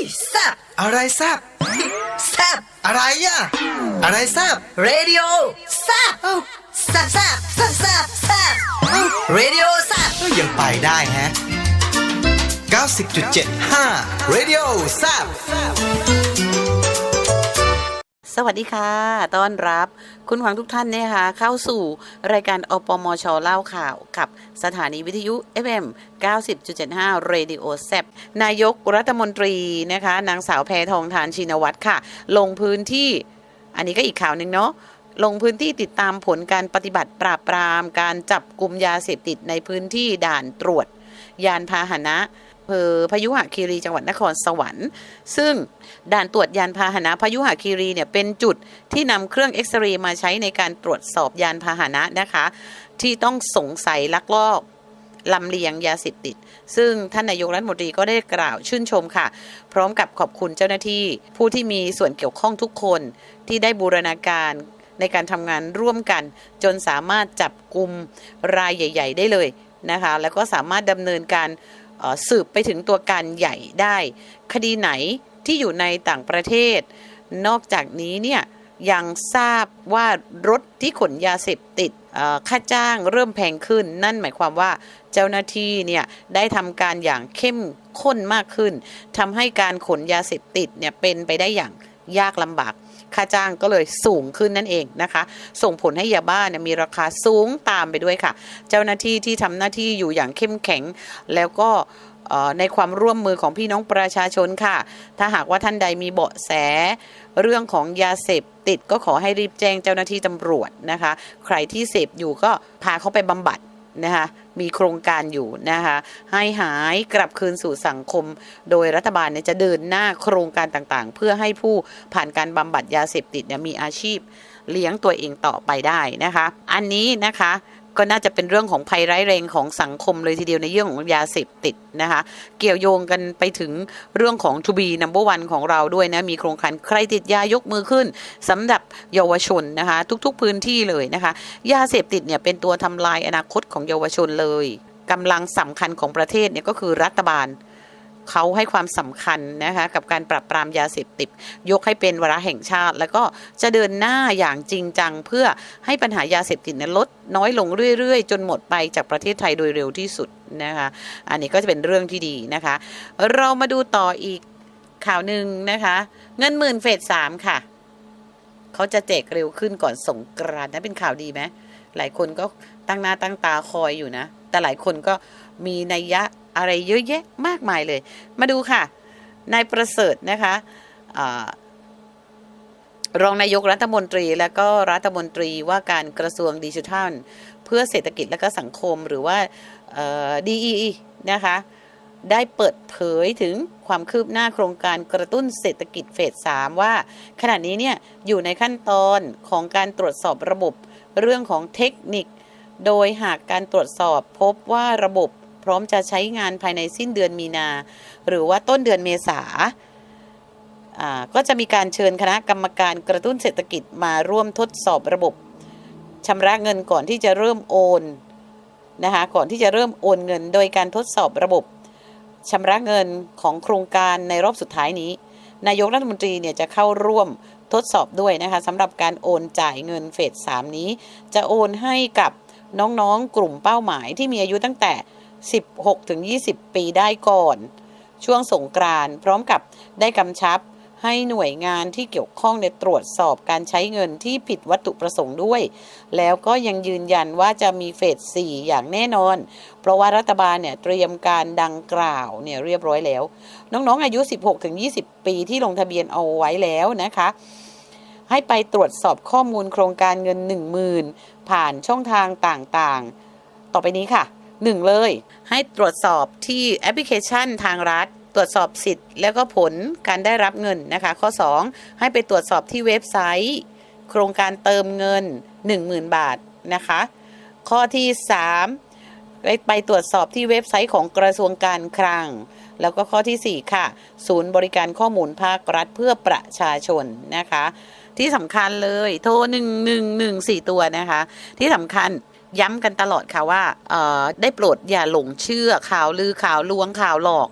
ยแซบอะไรแซบแซบอะไรอะ อะไรแซบเรดิโอแซบเอ้าแซบแซบแซบแซบแซบเรดิโอแซบก็ยังไปได้แฮะ90.75 Radio แซบ สวัสดีค่ะ ต้อนรับคุณฟังทุกท่านเนี่ยค่ะเข้าสู่รายการอปมชเล่าข่าวกับสถานีวิทยุ FM 90.75 Radio แซบนายกรัฐมนตรีนะคะ นางสาวแพทองทานชินวัตรค่ะ ลงพื้นที่ อันนี้ก็อีกข่าวหนึ่งเนาะลงพื้นที่ติดตามผลการปฏิบัติปราบปราม การจับกลุ่มยาเสพติดในพื้นที่ด่านตรวจ ยานพาหนะ ภอพยุหคีรีจังหวัดนครสวรรค์ ซึ่งด่านตรวจยานพาหนะพยุหคีรีเนี่ยเป็นจุดที่นำเครื่องเอ็กซเรย์มาใช้ในการตรวจสอบยานพาหนะนะคะ ที่ต้องสงสัยลักลอบลำเลียงยาเสพติด ซึ่งท่านนายกรัฐมนตรีก็ได้กล่าวชื่นชมค่ะ พร้อมกับขอบคุณเจ้าหน้าที่ ผู้ที่มีส่วนเกี่ยวข้องทุกคนที่ได้บูรณาการในการทำงานร่วมกัน จนสามารถจับกลุ่มรายใหญ่ ๆ ได้เลยนะคะ แล้วก็สามารถดำเนินการ สืบไปถึงตัวการใหญ่ได้ คดีไหนที่อยู่ในต่างประเทศ นอกจากนี้เนี่ยยังทราบว่ารถที่ขนยาเสพติดค่าจ้างเริ่มแพงขึ้น นั่นหมายความว่าเจ้าหน้าที่เนี่ยได้ทำการอย่างเข้มข้นมากขึ้นทำให้การขนยาเสพติดเนี่ยเป็นไปได้อย่างยากลำบาก ค่าจ้างก็เลยสูงขึ้นนั่นเองนะคะ ส่งผลให้ยาบ้าเนี่ยมีราคาสูงตามไปด้วยค่ะ เจ้าหน้าที่ที่ทำหน้าที่อยู่อย่างเข้มแข็งแล้วก็ในความร่วมมือของพี่น้องประชาชนค่ะ ถ้าหากว่าท่านใดมีเบาะแส เรื่องของยาเสพติดก็ขอให้รีบแจ้งเจ้าหน้าที่ตำรวจนะคะ ใครที่เสพอยู่ก็พาเขาไปบำบัด นะคะมีโครงการอยู่นะคะให้หายกลับคืนสู่สังคม โดยรัฐบาลเนี่ยจะเดินหน้าโครงการต่างๆ เพื่อให้ผู้ผ่านการบำบัดยาเสพติดเนี่ยมีอาชีพเลี้ยงตัวเองต่อไปได้นะคะ อันนี้นะคะ ก็น่าจะเป็นเรื่องของภัยร้ายแรงของสังคมเลยทีเดียวในเรื่องของยาเสพติดนะคะ เกี่ยวโยงกันไปถึงเรื่องของทูบีนัมเบอร์วันของเราด้วยนะ มีโครงการใครติดยายกมือขึ้นสำหรับเยาวชนนะคะ ทุกๆพื้นที่เลยนะคะ ยาเสพติดเนี่ยเป็นตัวทำลายอนาคตของเยาวชนเลยกำลังสำคัญของประเทศเนี่ยก็คือรัฐบาล เขาให้ความสำคัญนะคะกับการปราบปรามยาเสพติดยกให้เป็นวาระแห่งชาติ แล้วก็จะเดินหน้าอย่างจริงจัง เพื่อให้ปัญหายาเสพติดนั้นลดน้อยลงเรื่อยๆ จนหมดไปจากประเทศไทยโดยเร็วที่สุดนะคะอันนี้ก็จะเป็นเรื่องที่ดีนะคะ เรามาดูต่ออีกข่าวหนึ่งนะคะ เงินหมื่นเฟสสามค่ะ เขาจะแจกเร็วขึ้นก่อนสงกรานต์นะเป็นข่าวดีไหมหลายคนก็ตั้งหน้าตั้งตาคอยอยู่นะ แต่หลายคนก็มีนัยยะ อะไรเยอะแยะมากมายเลย มาดูค่ะ นายประเสริฐนะคะอรองนายกรัฐมนตรีและก็รัฐมนตรีว่าการกระทรวงดิจิทัล เพื่อเศรษฐกิจและก็สังคมหรือว่าเอ่อ DE นะคะ ได้เปิดเผยถึงความคืบหน้าโครงการกระตุ้นเศรษฐกิจเฟส 3 ว่าขณะนี้เนี่ยอยู่ในขั้นตอนของการตรวจสอบระบบเรื่องของเทคนิค โดยหากการตรวจสอบพบว่าระบบ พร้อมจะใช้งานภายในสิ้นเดือนมีนา หรือว่าต้นเดือนเมษาก็จะมีการเชิญคณะกรรมการกระตุ้นเศรษฐกิจมาร่วมทดสอบระบบชำระเงินก่อนที่จะเริ่มโอนนะคะก่อนที่จะเริ่มโอนเงิน โดยการทดสอบระบบชำระเงินของโครงการในรอบสุดท้ายนี้ นายกรัฐมนตรีเนี่ยจะเข้าร่วมทดสอบด้วยนะคะสำหรับการโอนจ่ายเงินเฟส3นี้ จะโอนให้กับน้องๆกลุ่มเป้าหมายที่มีอายุตั้งแต่ 16ถึง20 ปีได้ก่อน ช่วงสงกรานต์พร้อมกับได้กำชับให้หน่วยงานที่เกี่ยวข้องในยตรวจสอบการใช้เงินที่ผิดวัตถุประสงค์ด้วย แล้วก็ยังยืนยันว่าจะมีเฟส4อย่างแน่นอน เพราะว่ารัฐบาลเนี่ยเตรียมการดังกล่าวเนี่ยเรียบร้อยแล้ว น้องๆอายุ 16ถึง20 ปีที่ลงทะเบียนเอาไว้แล้วนะคะ ให้ไปตรวจสอบข้อมูลโครงการเงิน 10,000 ผ่านช่องทางต่างๆ ต่อไปนี้ค่ะ 1เลย ให้ตรวจสอบที่แอปพลิเคชันทางรัฐ ตรวจสอบสิทธิ์ แล้วก็ผลการได้รับเงินนะคะ ข้อ 2 ให้ไปตรวจสอบที่เว็บไซต์ โครงการเติมเงิน 10,000 บาทนะคะ ข้อที่ 3 ไปไปตรวจสอบที่เว็บไซต์ของกระทรวงการคลังแล้วก็ข้อทีสี่ 4 ค่ะ ศูนย์บริการข้อมูลภาครัฐเพื่อประชาชนนะคะ ที่สำคัญเลยโทร 1114 ตัวนะคะ ที่สำคัญ ย้ำกันตลอดค่ะว่าเอ่อได้โปรดอย่าหลงเชื่อข่าวลือข่าวลวงข่าวหลอก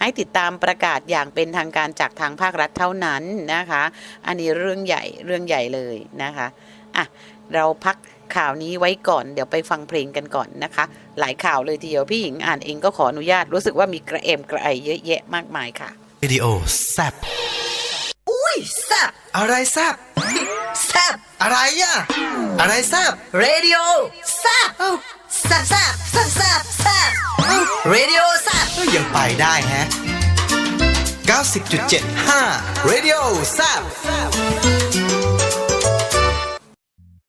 ให้ติดตามประกาศอย่างเป็นทางการจากทางภาครัฐเท่านั้นนะคะ อันนี้เรื่องใหญ่เรื่องใหญ่เลยนะคะอะเราพักข่าวนี้ไว้ก่อนเดี๋ยวไปฟังเพลงกันก่อนนะคะ หลายข่าวเลยทีเดียวพี่หญิงอ่านเองก็ขออนุญาตรู้สึกว่ามีกระเอมกระไอเยอะแยะมากมายค่ะ Radio แซบอุ้ยแซ่บอะไรแซบแซ่บอะไรอะอะไรแซบ radio แซ่บแซ่บแซ่บแซ่บแซ่บแซ่บ radio แซ่บก็ยังไปได้แฮะ 90.75 Radio แซบ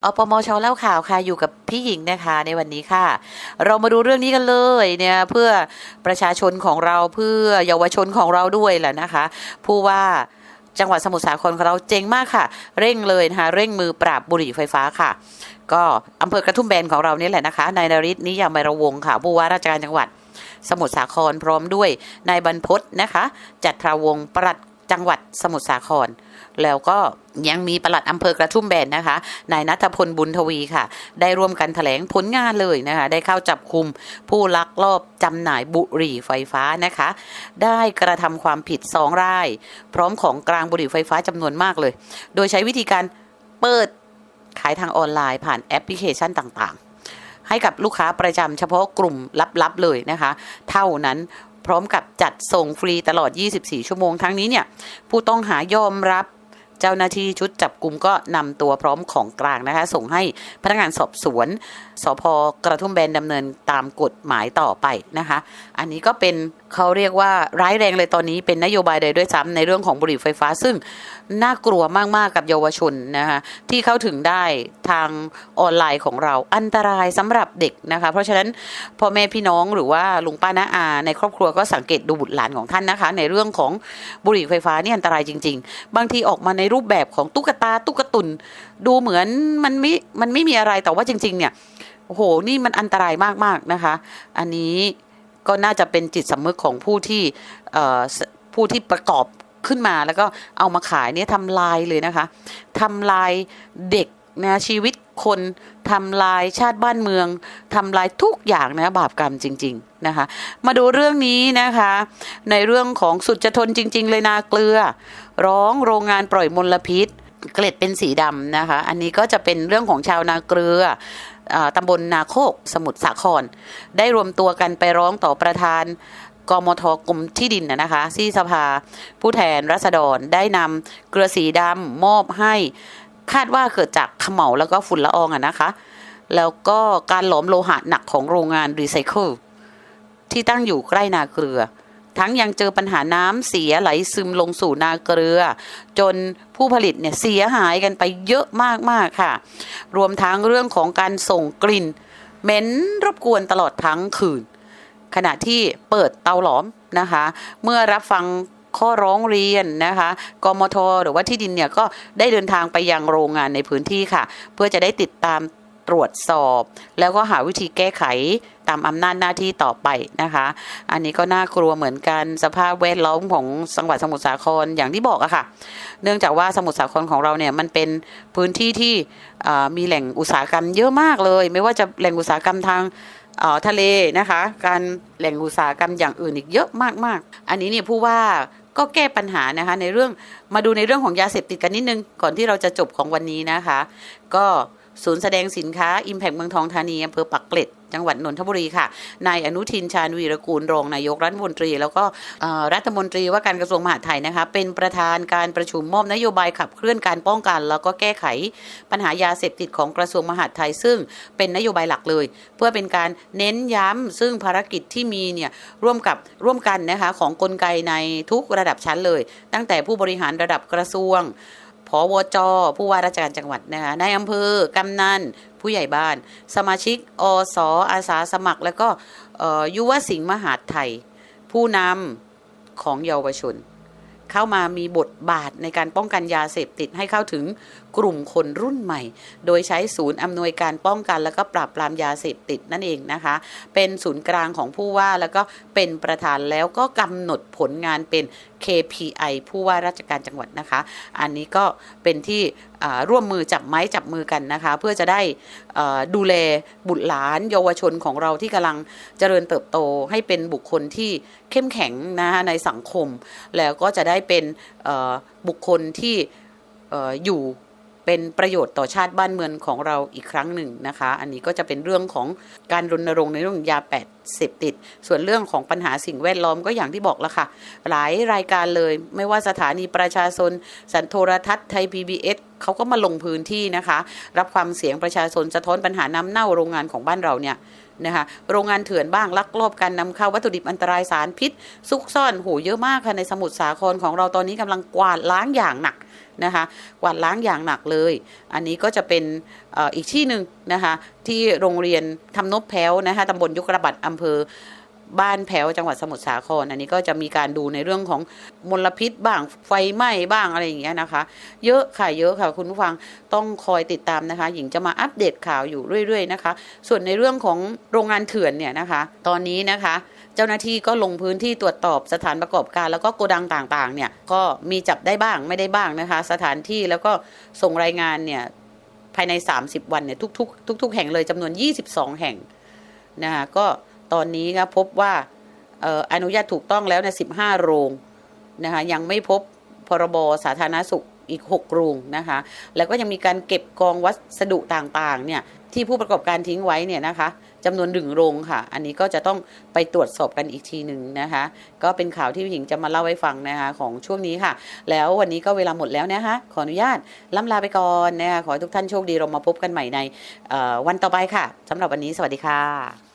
อปมชเล่าข่าวค่ะอยู่กับพี่หญิงนะคะ ในวันนี้ค่ะ เรามาดูเรื่องนี้กันเลยเนี่ยเพื่อประชาชนของเราเพื่อเยาวชนของเราด้วยแหละนะคะ ผู้ว่า จังหวัดสมุทรสาครของเราเจ๋งมากค่ะ เร่งเลยนะคะเร่งมือปราบบุหรี่ไฟฟ้าค่ะ ก็อำเภอกระทุ่มแบนของเรานี่แหละนะคะนายนริศนิยามไมระวงศ์ค่ะผู้ว่าราชการจังหวัดสมุทรสาครพร้อมด้วยนายบรรพศนะคะ จัดทราวงปลัด จังหวัดสมุทรสาคร แล้วก็ยังมีปลัดอำเภอกระทุ่มแบนนะคะ นายนัทพลบุญทวีค่ะ ได้ร่วมกันแถลงผลงานเลยนะคะ ได้เข้าจับคุมผู้ลักลอบจำหน่ายบุหรี่ไฟฟ้านะคะ ได้กระทำความผิดสองราย พร้อมของกลางบุหรี่ไฟฟ้าจำนวนมากเลย โดยใช้วิธีการเปิดขายทางออนไลน์ผ่านแอปพลิเคชันต่างๆ ให้กับลูกค้าประจำเฉพาะกลุ่มลับๆเลยนะคะ เท่านั้น ร้อมกับจัดส่งฟรีตลอด 24 ชั่วโมงทั้งนี้เนี่ยผู้ต้องหายอมรับเจ้าหน้าที่ชุดจับกลุ่มก็นำตัวพร้อมของกลางนะคะ ส่งให้พนักงานสอบสวนสพกระทุ่มแบนดำเนินตามกฎหมายต่อไปนะคะ อันนี้ก็เป็นเขาเรียกว่าร้ายแรงเลยตอนนี้เป็นนโยบายเลยด้วยซ้ำในเรื่องของบุหรี่ไฟฟ้า ซึ่ง น่ากลัวมากๆกับเยาวชนนะคะที่เข้าถึงได้ทางออนไลน์ของเราอันตรายสำหรับเด็กนะคะ เพราะฉะนั้นพ่อแม่พี่น้องหรือว่าลุงป้าน้าอา ในครอบครัวก็สังเกตดูบุตรหลานของท่านนะคะ ในเรื่องของบุหรี่ไฟฟ้านี่อันตรายจริง ๆ บางทีออกมาในรูปแบบของตุ๊กตาตุ๊กตุน ดูเหมือนมันไม่มันไม่มีอะไรแต่ว่าจริง ๆ เนี่ยโอ้โหนี่มันอันตรายมากๆนะคะ อันนี้ก็น่าจะเป็นจิตสำนึกของผู้ที่ผู้ที่ประกอบ ขึ้นมาแล้วก็เอามาขายเนี่ยทำลายเลยนะคะทำลายเด็กนะชีวิตคนทำลายชาติบ้านเมืองทำลายทุกอย่างนะบาปกรรมจริง ๆนะคะ มาดูเรื่องนี้นะคะ ในเรื่องของสุดจะทนจริง ๆ เลยนาเกลือ ร้องโรงงานปล่อยมลพิษ เกล็ดเป็นสีดำนะคะ อันนี้ก็จะเป็นเรื่องของชาวนาเกลืออาตำบลนาโคก สมุทรสาคร ได้รวมตัวกันไปร้องต่อประธาน กมทกรมที่ดินนะคะที่สภาผู้แทนรัษฎรได้นำเกลือสีดำมอบให้คาดว่าเกิดจากเขม่าแล้วก็ฝุ่นละอองอะนะคะ แล้วก็การหลอมโลหะหนักของโรงงานรีไซเคิลที่ตั้งอยู่ใกล้นาเกลือ ทั้งยังเจอปัญหาน้ำเสียไหลซึมลงสู่นาเกลือ จนผู้ผลิตเนี่ยเสียหายกันไปเยอะมากๆค่ะ รวมทั้งเรื่องของการส่งกลิ่นเหม็นรบกวนตลอดทั้งคืน ขณะที่เปิดเตาหลอมนะคะ เมื่อรับฟังข้อร้องเรียนนะคะกมทหรือว่าที่ดินเนี่ยก็ได้เดินทางไปยังโรงงานในพื้นที่ค่ะ เพื่อจะได้ติดตามตรวจสอบ แล้วก็หาวิธีแก้ไขตามอำนาจหน้าที่ต่อไปนะคะ อันนี้ก็น่ากลัวเหมือนกันสภาพแวดล้อมของจังหวัดสมุทรสาครอย่างที่บอกอะค่ะ เนื่องจากว่าสมุทรสาครของเราเนี่ยมันเป็นพื้นที่ที่มีแหล่งอุตสาหกรรมเยอะมากเลย ไม่ว่าจะแหล่งอุตสาหกรรมทาง ทะเลนะคะ การแหล่งอุตสาหกรรมอย่างอื่นอีกเยอะมากๆ อันนี้เนี่ยผู้ว่าก็แก้ปัญหานะคะในเรื่องมาดูในเรื่องของยาเสพติดกันนิดนึงก่อนที่เราจะจบของวันนี้นะคะ ก็ ศูนย์แสดงสินค้า Impact เมืองทองธานีอำเภอปักเกร็ดจังหวัดนนทบุรีค่ะ นายอนุทินชาญวีรกูลรองนายกรัฐมนตรี แล้วก็รัฐมนตรีว่าการกระทรวงมหาดไทยนะคะ เป็นประธานการประชุมมอบนโยบายขับเคลื่อนการป้องกัน แล้วก็แก้ไขปัญหายาเสพติดของกระทรวงมหาดไทย ซึ่งเป็นนโยบายหลักเลย เพื่อเป็นการเน้นย้ำซึ่งภารกิจที่มีเนี่ยร่วมกับร่วมกันนะคะของกลไกในทุกระดับชั้นเลย ตั้งแต่ผู้บริหารระดับกระทรวง พวจ ผู้ว่าราชการจังหวัดนะคะนายอำเภอกำนันผู้ใหญ่บ้าน สมาชิกอสอาสาสมัคร แล้วก็เอ่อยุวสิงห์มหาดไทย ผู้นำของเยาวชน เข้ามามีบทบาทในการป้องกันยาเสพติดให้เข้าถึงกลุ่มคนรุ่นใหม่ โดยใช้ศูนย์อำนวยการป้องกัน แล้วก็ปราบปรามยาเสพติดนั่นเองนะคะ เป็นศูนย์กลางของผู้ว่าแล้วก็เป็นประธานแล้วก็กำหนดผลงานเป็น KPI ผู้ว่าราชการจังหวัดนะคะ อันนี้ก็เป็นที่ร่วมมือจับไม้จับมือกันนะคะ เพื่อจะได้ดูแลบุตรหลานเยาวชนของเราที่กำลังเจริญเติบโตให้เป็นบุคคลที่เข้มแข็งนะคะในสังคม แล้วก็จะได้เป็นบุคคลที่อยู่ เป็นประโยชน์ต่อชาติบ้านเมืองของเราอีกครั้งหนึ่งนะคะ อันนี้ก็จะเป็นเรื่องของการรณรงค์ในเรื่องยาแปดเสพติด ส่วนเรื่องของปัญหาสิ่งแวดล้อมก็อย่างที่บอกแล้วค่ะ หลายรายการเลย ไม่ว่าสถานีประชาชน สันโทรทัศน์ไทย PBS เขาก็มาลงพื้นที่นะคะ รับความเสียงประชาชนสะท้อนปัญหาน้ำเน่าโรงงานของบ้านเราเนี่ยนะคะโรงงานเถื่อนบ้างลักลอบการนำเข้าวัตถุดิบอันตรายสารพิษ ซุกซ่อนโหเยอะมากค่ะในสมุทรสาครของเราตอนนี้กำลังกวาดล้างอย่างหนัก นะคะกวาดล้างอย่างหนักเลย อันนี้ก็จะเป็นอ,อีกที่หนึ่งนะคะที่โรงเรียนทำนบแพ้วนะคะตำบลยุกระบัดอำเภอบ้านแพ้วจังหวัดสมุทรสาคร อันนี้ก็จะมีการดูในเรื่องของมลพิษบ้างไฟไหม้บ้างอะไรอย่างเงี้ยนะคะ เยอะค่ะเยอะค่ะคุณผู้ฟังต้องคอยติดตามนะคะ หญิงจะมาอัปเดตข่าวอยู่เรื่อย ๆ นะคะ ส่วนในเรื่องของโรงงานเถื่อนเนี่ยนะคะ ตอนนี้นะคะ จ้าหน้าที่ก็ลงพื้นที่ตรวจสอบสถานประกอบการ แล้วก็โกดังต่างๆ เนี่ยก็มีจับได้บ้างไม่ได้บ้างนะคะ สถานที่แล้วก็ส่งรายงานเนี่ยภายใน 30 วันเนี่ยทุกๆทุก ๆ แห่งเลยจำนวน 22 แห่งนะคะก็ตอนนี้นะพบว่าอออนุญาตถูกต้องแล้วใน 15 โรงนะคะยังไม่พบพรบสาธารณสุข อีก 6 โรงนะคะ แล้วก็ยังมีการเก็บกองวัสดุต่างๆเนี่ยที่ผู้ประกอบการทิ้งไว้เนี่ยนะคะจำนวนหนึ่งโรงค่ะ อันนี้ก็จะต้องไปตรวจสอบกันอีกทีหนึ่งนะคะ ก็เป็นข่าวที่ผู้หญิงจะมาเล่าให้ฟังนะคะของช่วงนี้ค่ะ แล้ววันนี้ก็เวลาหมดแล้วนะคะขออนุญาตล่ำลาไปก่อนนะคะขอให้ทุกท่านโชคดีเรามาพบกันใหม่ในวันต่อไปค่ะสำหรับวันนี้สวัสดีค่ะ